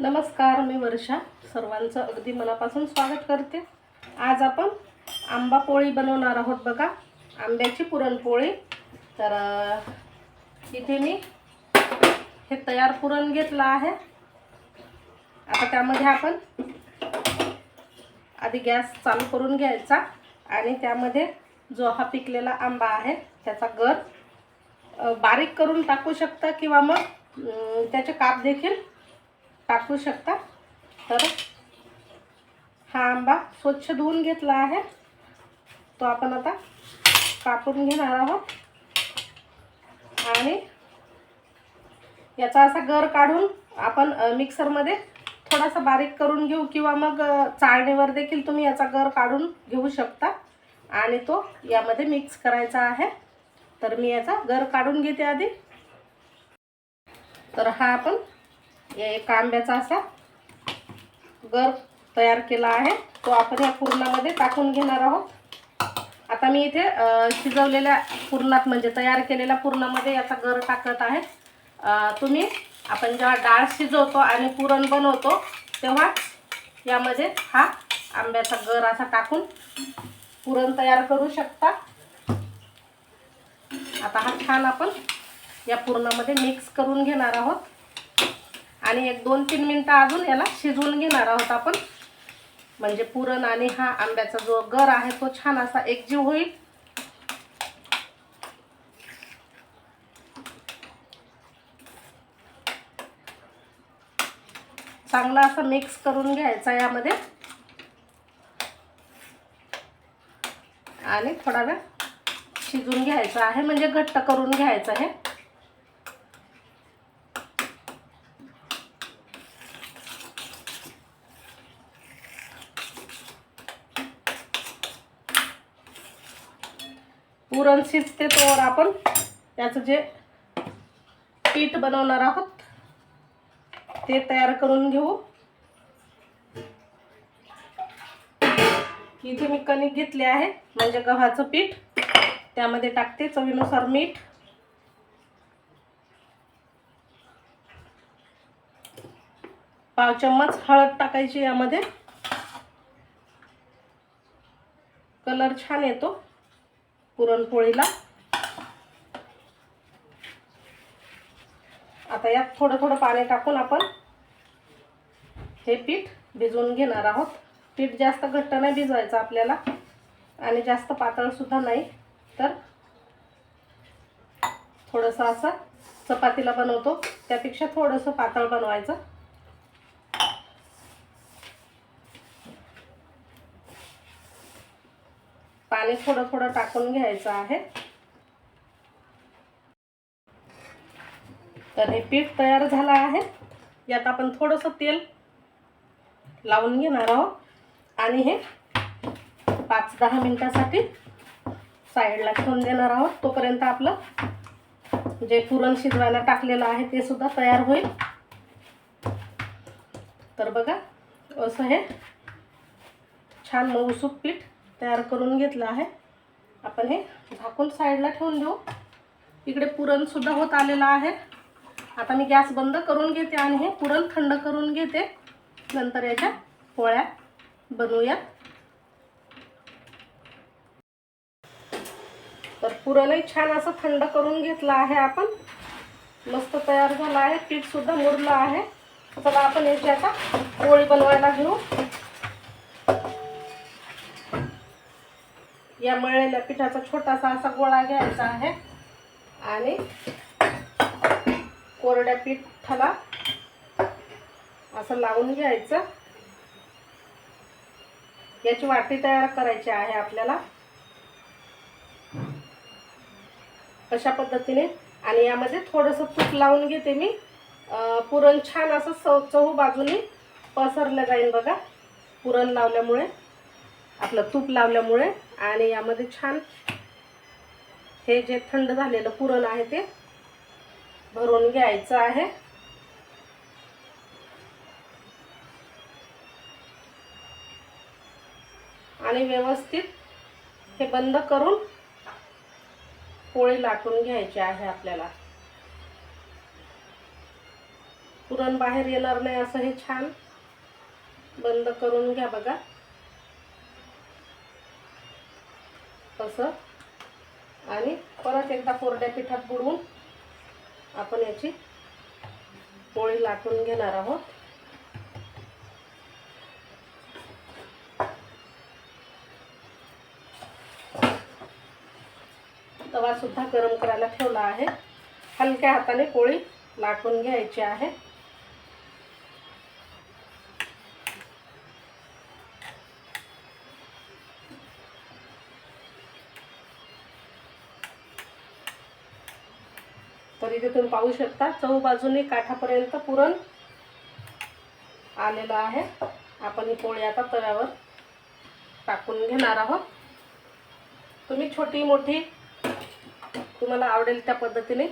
नमस्कार मी वर्षा. सर्वांचं अगदी मनापासून स्वागत करते. आज आपण आंबा पोळी बनवणार आहोत बघा. आंब्याची पुरणपोळी. तर इथे मी हे तयार पुरण घेतलं आहे. आता त्यामध्ये आपण आधी गॅस चालू करून घ्यायचा आणि त्यामध्ये जो हा पिकलेला आंबा आहे त्याचा गर बारीक करून टाकू शकता किंवा मग त्याचे काप देखील टाकू शकता? तर हा आंबा स्वच्छ धुवून घेतला आहे. तो आपण आता कापून घेणार आहोत. आणि याचा असा गर काढून आपण मिक्सरमध्ये थोडासा बारीक करून घेऊ किंवा मग चाळणीवर देखील तुम्ही याचा गर काढून घेऊ शकता. आणि तो यामध्ये मिक्स करायचा आहे. तर मी याचा गर काढून घेते आधी. तर हा आपण या एका आंब्याचा असा गर तयार केला आहे. तो आपण या पूर्णामध्ये टाकून घेणार आहोत. आता मी इथे शिजवलेल्या पूर्णात म्हणजे तयार केलेल्या पूर्णामध्ये याचा गर टाकत आहे. तुम्ही आपण जेव्हा डाळ शिजवतो आणि पुरण बनवतो तेव्हा यामध्ये हा आंब्याचा गर असा टाकून पुरण तयार करू शकता. आता हा छान आपण या पुरणामध्ये मिक्स करून घेणार आहोत. आणि एक दोन तीन मिनटं अजून याला शिजवून घेणार आहोत आपण. म्हणजे पुरण आणि हा आंब्याचा जो गर आहे तो छान असा एकजीव होईल. चांगला असा मिक्स करून घ्यायचा यामध्ये. आणि थोडा वेळ शिजून घ्यायचं आहे म्हणजे घट्ट करून घ्यायचं आहे. पुरण शिजते तोवर आपण त्याचं जे पीठ बनवणार आहोत ते तयार करून घेऊ. इथे मी कणिक घेतले आहे म्हणजे गव्हाचं पीठ. त्यामध्ये टाकते चवीनुसार मीठ. पाव चम्मच हळद टाकायची यामध्ये. कलर छान येतो. पुरणपोळीला. आता यात थोडं थोडं पाणी टाकून आपण हे पीठ भिजवून घेणार आहोत. पीठ जास्त घट्ट नाही भिजवायचं आपल्याला आणि जास्त पातळसुद्धा नाही. तर थोडंसं असं चपातीला बनवतो. त्यापेक्षा थोडंसं पातळ बनवायचं. पाणी थोडं थोडं टाकून घ्यायचं आहे. तर हे पीठ तयार झालं आहे. यात आपण थोडंसं तेल लावून घेणार आहोत. आणि हे पाच दहा मिनटासाठी साईडला ठेवून देणार आहोत. तोपर्यंत आपलं जे पुरण शिजवायला टाकलेलं आहे ते सुद्धा तयार होईल. तर बघा असं हे छान मऊसूक पीठ तयार करून घेतलं आहे. आपण हे झाकून साईडला ठेवून देऊ. इकडे पुरणसुद्धा होत आलेलं आहे. आता मी गॅस बंद करून घेते आणि हे पुरण थंड करून घेते. नंतर याच्या पोळ्या बनवूयात तर पुरणही छान असं थंड करून घेतलं आहे आपण. मस्त तयार झालं आहे. पीठसुद्धा मुरलं आहे. चला आपण याची आता पोळी बनवायला घेऊ. या मळलेल्या पिठाचा छोटासा असा गोळा घ्यायचा आहे. आणि कोरड्या पिठाला असं लावून घ्यायचं. याची वाटी तयार करायची आहे आपल्याला. अशा पद्धतीने. आणि यामध्ये थोडंसं तूप लावून घेते मी. पुरण छान असं चौ चहू बाजूनी पसरलं जाईल बघा. पुरण लावल्यामुळे. आपलं तूप लावल्यामुळे आणि यामध्ये छान हे जे थंड झालेलं पुरण आहे ते भरून घ्यायचं आहे. आणि व्यवस्थित हे बंद करून पोळी लाटून घ्यायची आहे आपल्याला. पुरण बाहेर येणार नाही असं हे छान बंद करून घ्या बघा. असं आणि परत एकदा कोरड्या पिठात बुडवून आपण याची पोळी लाटून घेणार आहोत. तवासुद्धा गरम करायला ठेवला आहे. हलक्या हाताने पोळी लाटून घ्यायची आहे. तर इथे तुम्ही पाहू शकता. चौ बाजूने काठापर्यंत पुरण आलेलं आहे. आपण ही पोळी आता तव्यावर टाकून घेणार आहोत. तुम्ही छोटी मोठी तुम्हाला आवडेल त्या पद्धतीने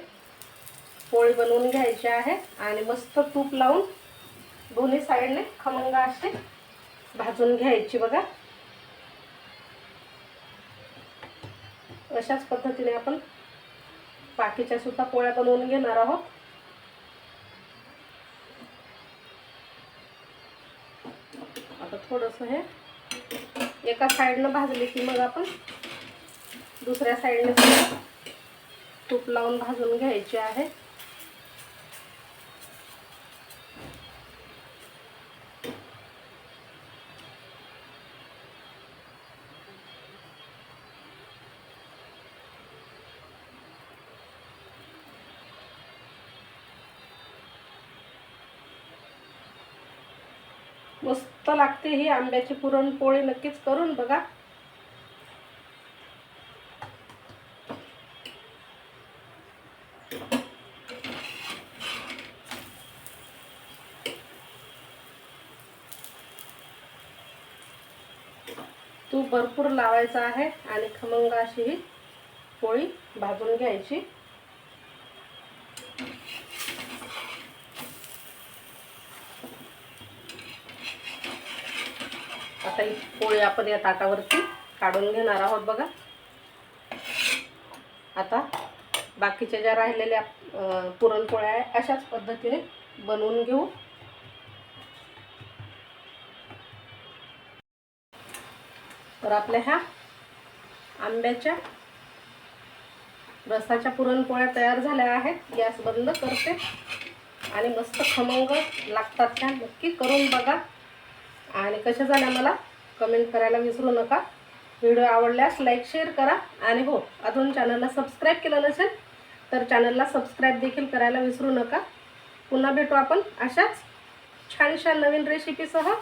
पोळी बनवून घ्यायची आहे. आणि मस्त तूप लावून दोन्ही साईडने खमंग असे भाजून घ्यायची बघा. अशाच पद्धतीने आपण बाकीच्या सुद्धा पोळ्या बनवून घेणार आहोत. आता थोडंसं हे एका साईडनं भाजले की मग आपण दुसऱ्या साईडने तूप लावून भाजून घ्यायचे आहे. मस्त लागते ही आंब्याची पुरणपोळी नक्कीच करून बघा. तूप भरपूर लावायचा आहे आणि खमंग अशी ही पोळी भाजून घ्यायची. आता ही पोळी आपण या ताटावरती काढून घेणार आहोत बघा. आता बाकीच्या ज्या राहिलेल्या पुरणपोळ्या आहे अशाच पद्धतीने बनवून घेऊ. तर आपल्या ह्या आंब्याच्या रसाच्या पुरणपोळ्या तयार झाल्या आहेत. गॅस बंद करते. आणि मस्त खमंग लागतात त्या नक्की करून बघा. आणि कशा झाल्या मला? कमेंट करायला विसरू नका. व्हिडिओ आवडल्यास लाईक शेअर करा. आणि हो अजून चॅनलला सबस्क्राईब केलं नसेल तर चॅनलला सबस्क्राईब देखील करायला विसरू नका. पुन्हा भेटू आपण अशाच छानशा नवीन रेसिपीसह